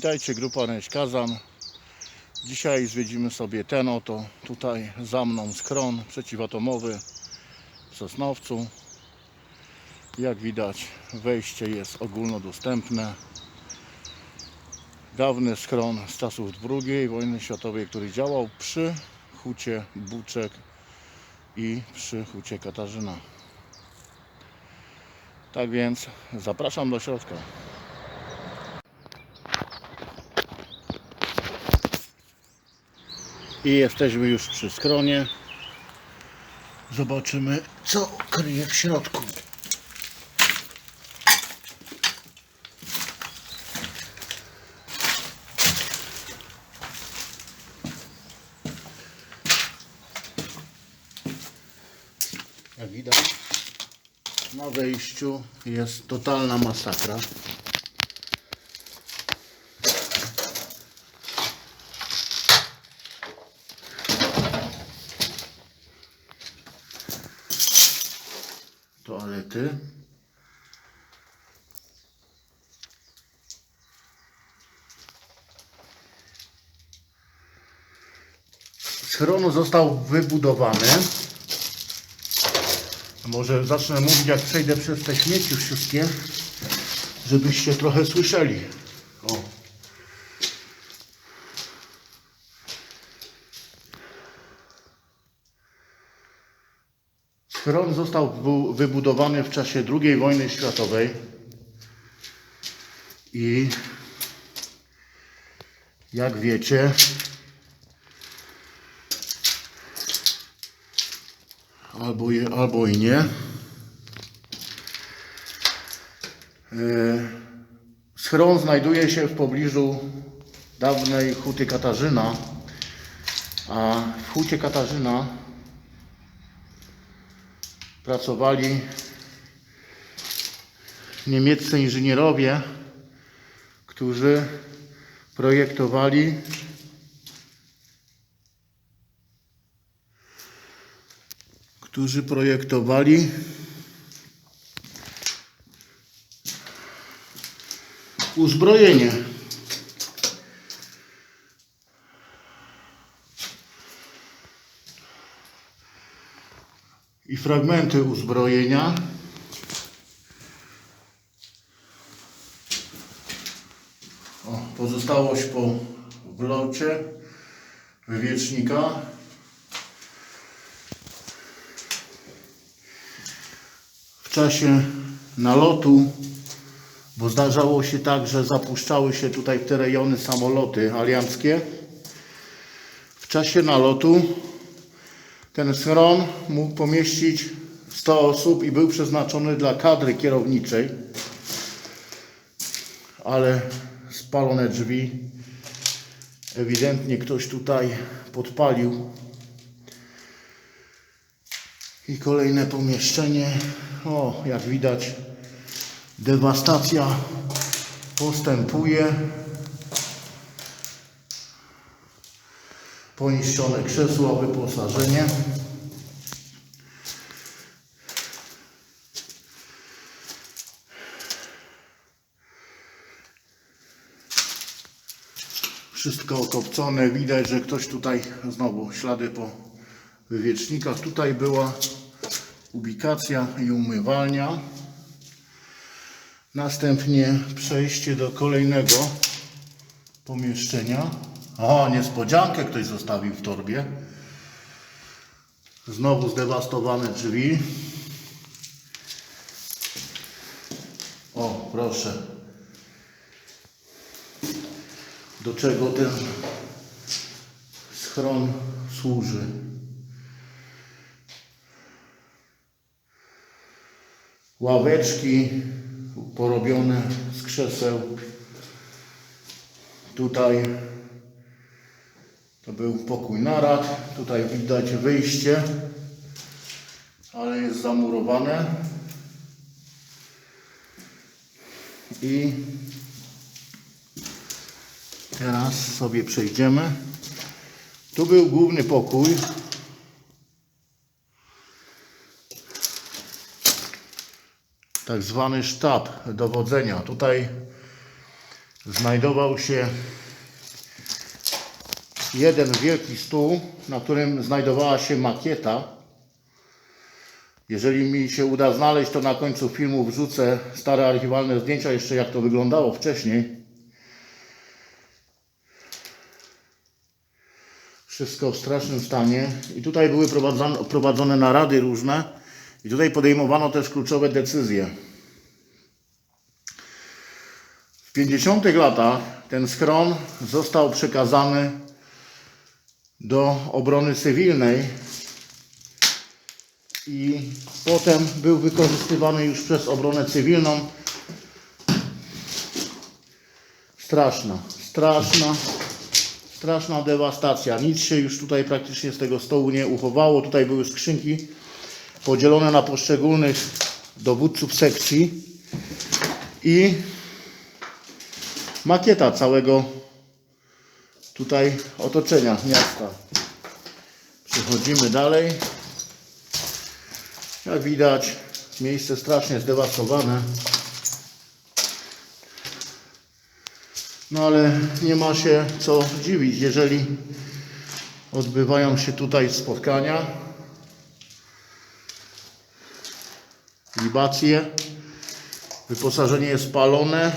Witajcie, grupa Reś Kazan. Dzisiaj zwiedzimy sobie ten oto tutaj za mną schron przeciwatomowy w Sosnowcu. Jak widać wejście jest ogólnodostępne. Dawny schron z czasów II wojny światowej, który działał przy hucie Buczek i przy hucie Katarzyna. Tak więc zapraszam do środka. I jesteśmy już przy skronie. Zobaczymy, co kryje w środku. Jak widać, na wejściu jest totalna masakra. toalety. Schron został wybudowany. Może zacznę mówić, jak przejdę przez te śmieci wszystkie, żebyście trochę słyszeli. O. Schron został wybudowany w czasie II wojny światowej i jak wiecie albo, je, albo i nie. E, schron znajduje się w pobliżu dawnej huty Katarzyna a w hucie Katarzyna pracowali niemieccy inżynierowie, którzy projektowali którzy projektowali uzbrojenie. i fragmenty uzbrojenia. O, pozostałość po wlocie wywiecznika. W czasie nalotu, bo zdarzało się tak, że zapuszczały się tutaj w te rejony samoloty alianckie. W czasie nalotu ten schron mógł pomieścić 100 osób i był przeznaczony dla kadry kierowniczej, ale spalone drzwi. Ewidentnie ktoś tutaj podpalił. I kolejne pomieszczenie. O, jak widać, dewastacja postępuje. poniszczone krzesła, wyposażenie. Wszystko okopcone. Widać, że ktoś tutaj, znowu ślady po wywiecznikach. Tutaj była ubikacja i umywalnia. Następnie przejście do kolejnego pomieszczenia. O, niespodziankę ktoś zostawił w torbie. Znowu zdewastowane drzwi. O, proszę. Do czego ten schron służy? Ławeczki porobione z krzeseł. Tutaj to był pokój narad. Tutaj widać wyjście, ale jest zamurowane. I teraz sobie przejdziemy. Tu był główny pokój. Tak zwany sztab dowodzenia. Tutaj znajdował się jeden wielki stół, na którym znajdowała się makieta. Jeżeli mi się uda znaleźć, to na końcu filmu wrzucę stare archiwalne zdjęcia, jeszcze jak to wyglądało wcześniej. Wszystko w strasznym stanie. I tutaj były prowadzone, narady różne. I tutaj podejmowano też kluczowe decyzje. W 50 latach ten schron został przekazany do obrony cywilnej i potem był wykorzystywany już przez obronę cywilną. Straszna, straszna, straszna dewastacja. Nic się już tutaj praktycznie z tego stołu nie uchowało. Tutaj były skrzynki podzielone na poszczególnych dowódców sekcji i makieta całego tutaj otoczenia miasta. Przechodzimy dalej. Jak widać, miejsce strasznie zdewastowane. No ale nie ma się co dziwić, jeżeli odbywają się tutaj spotkania, libacje, wyposażenie jest spalone,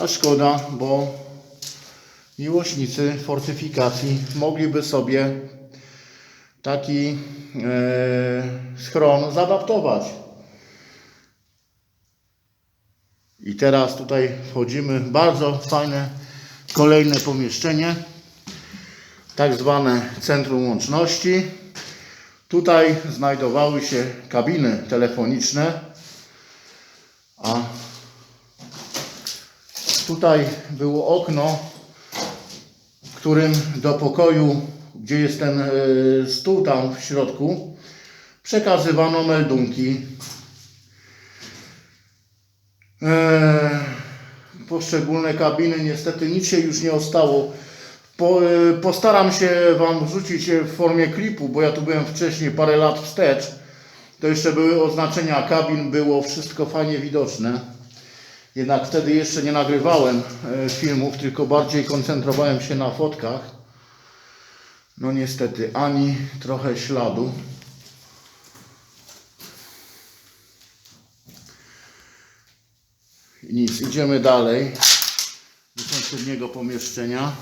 a szkoda, bo miłośnicy fortyfikacji mogliby sobie taki e, schron zaadaptować. I teraz tutaj wchodzimy bardzo fajne kolejne pomieszczenie, tak zwane centrum łączności. Tutaj znajdowały się kabiny telefoniczne, a tutaj było okno, którym do pokoju, gdzie jest ten e, stół tam w środku, przekazywano meldunki. E, poszczególne kabiny, niestety nic się już nie ostało. Po, e, postaram się Wam wrzucić w formie klipu, bo ja tu byłem wcześniej parę lat wstecz. To jeszcze były oznaczenia kabin, było wszystko fajnie widoczne. Jednak wtedy jeszcze nie nagrywałem e, filmów, tylko bardziej koncentrowałem się na fotkach. No niestety, ani trochę śladu. Nic, idziemy dalej do sąsiedniego pomieszczenia.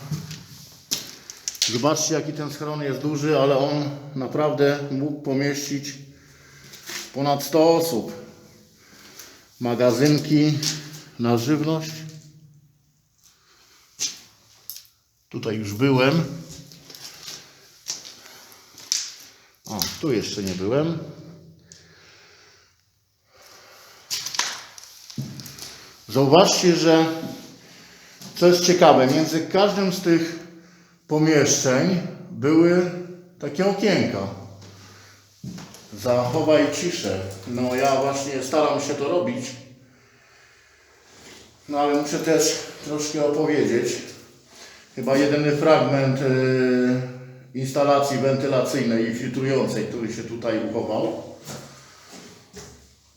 Zobaczcie jaki ten schron jest duży, ale on naprawdę mógł pomieścić ponad 100 osób. Magazynki na żywność. Tutaj już byłem. O, tu jeszcze nie byłem. Zauważcie, że co jest ciekawe, między każdym z tych pomieszczeń były takie okienka. Zachowaj ciszę. No ja właśnie staram się to robić. No ale muszę też troszkę opowiedzieć. Chyba jedyny fragment y, instalacji wentylacyjnej i filtrującej, który się tutaj uchował.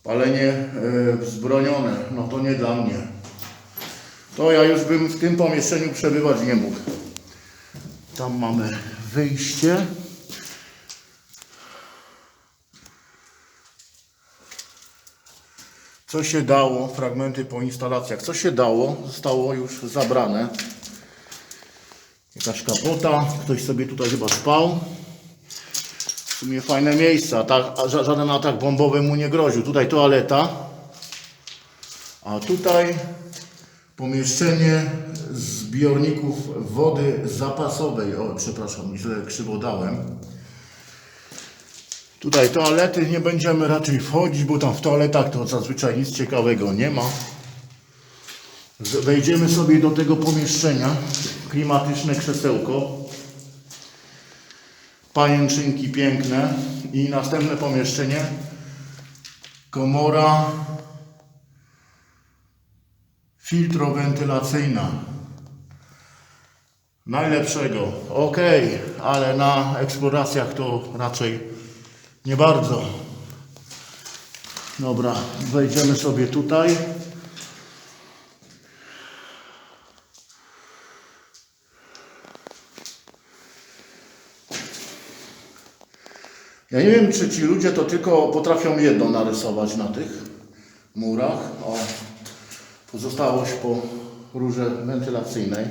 Palenie y, wzbronione, no to nie dla mnie. To ja już bym w tym pomieszczeniu przebywać nie mógł. Tam mamy wyjście. Co się dało, fragmenty po instalacjach, co się dało, zostało już zabrane. Jakaś kapota, ktoś sobie tutaj chyba spał. W sumie fajne miejsce, atak, a ża- żaden atak bombowy mu nie groził. Tutaj toaleta, a tutaj pomieszczenie zbiorników wody zapasowej. O, przepraszam, źle krzywo dałem. Tutaj toalety nie będziemy raczej wchodzić, bo tam w toaletach to zazwyczaj nic ciekawego nie ma. Wejdziemy sobie do tego pomieszczenia. Klimatyczne krzesełko. Pajęczynki piękne. I następne pomieszczenie. Komora filtrowentylacyjna najlepszego. Ok, ale na eksploracjach to raczej nie bardzo. Dobra, wejdziemy sobie tutaj. Ja nie wiem, czy ci ludzie to tylko potrafią jedno narysować na tych murach. O, pozostałość po rurze wentylacyjnej.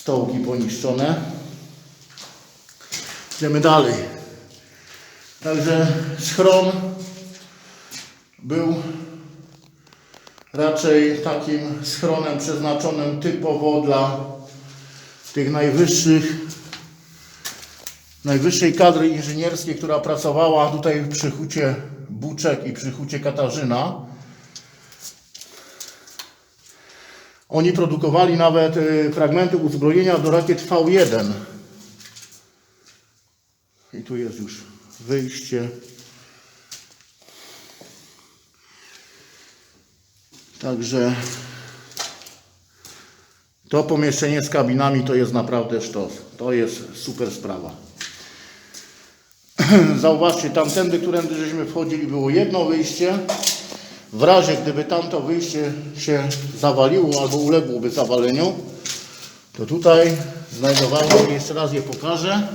Stołki poniszczone. Idziemy dalej. Także schron był raczej takim schronem przeznaczonym typowo dla tych najwyższych, najwyższej kadry inżynierskiej, która pracowała tutaj przy hucie Buczek i przy hucie Katarzyna. Oni produkowali nawet y, fragmenty uzbrojenia do rakiet V1. I tu jest już wyjście. Także to pomieszczenie z kabinami to jest naprawdę sztos. To jest super sprawa. Zauważcie, tamtędy, którędy żeśmy wchodzili, było jedno wyjście. W razie gdyby tamto wyjście się zawaliło albo uległoby zawaleniu, to tutaj znajdowało się, jeszcze raz je pokażę.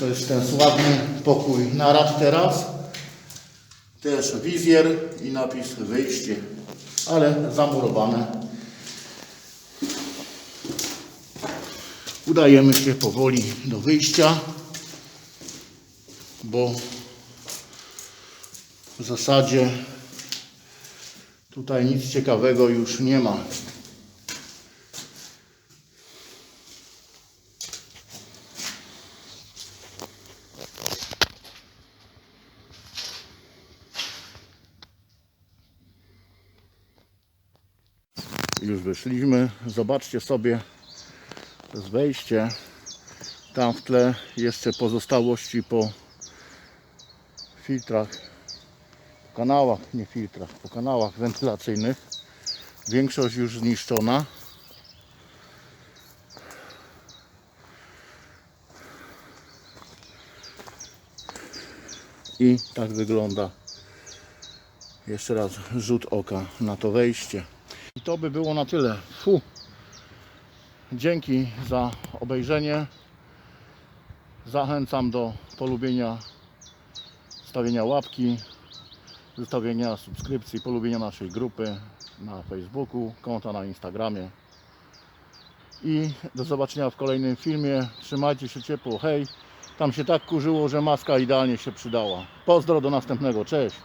To jest ten sławny pokój narad teraz. Też wizjer i napis wyjście, ale zamurowane. Udajemy się powoli do wyjścia, bo w zasadzie tutaj nic ciekawego już nie ma. Już wyszliśmy. Zobaczcie sobie, jest wejście. Tam w tle jeszcze pozostałości po filtrach, kanałach, nie filtrach, po kanałach wentylacyjnych. Większość już zniszczona. I tak wygląda jeszcze raz rzut oka na to wejście. I to by było na tyle. Fu. Dzięki za obejrzenie. Zachęcam do polubienia, stawienia łapki, zostawienia subskrypcji, polubienia naszej grupy na Facebooku, konta na Instagramie. I do zobaczenia w kolejnym filmie. Trzymajcie się ciepło. Hej! Tam się tak kurzyło, że maska idealnie się przydała. Pozdro do następnego. Cześć!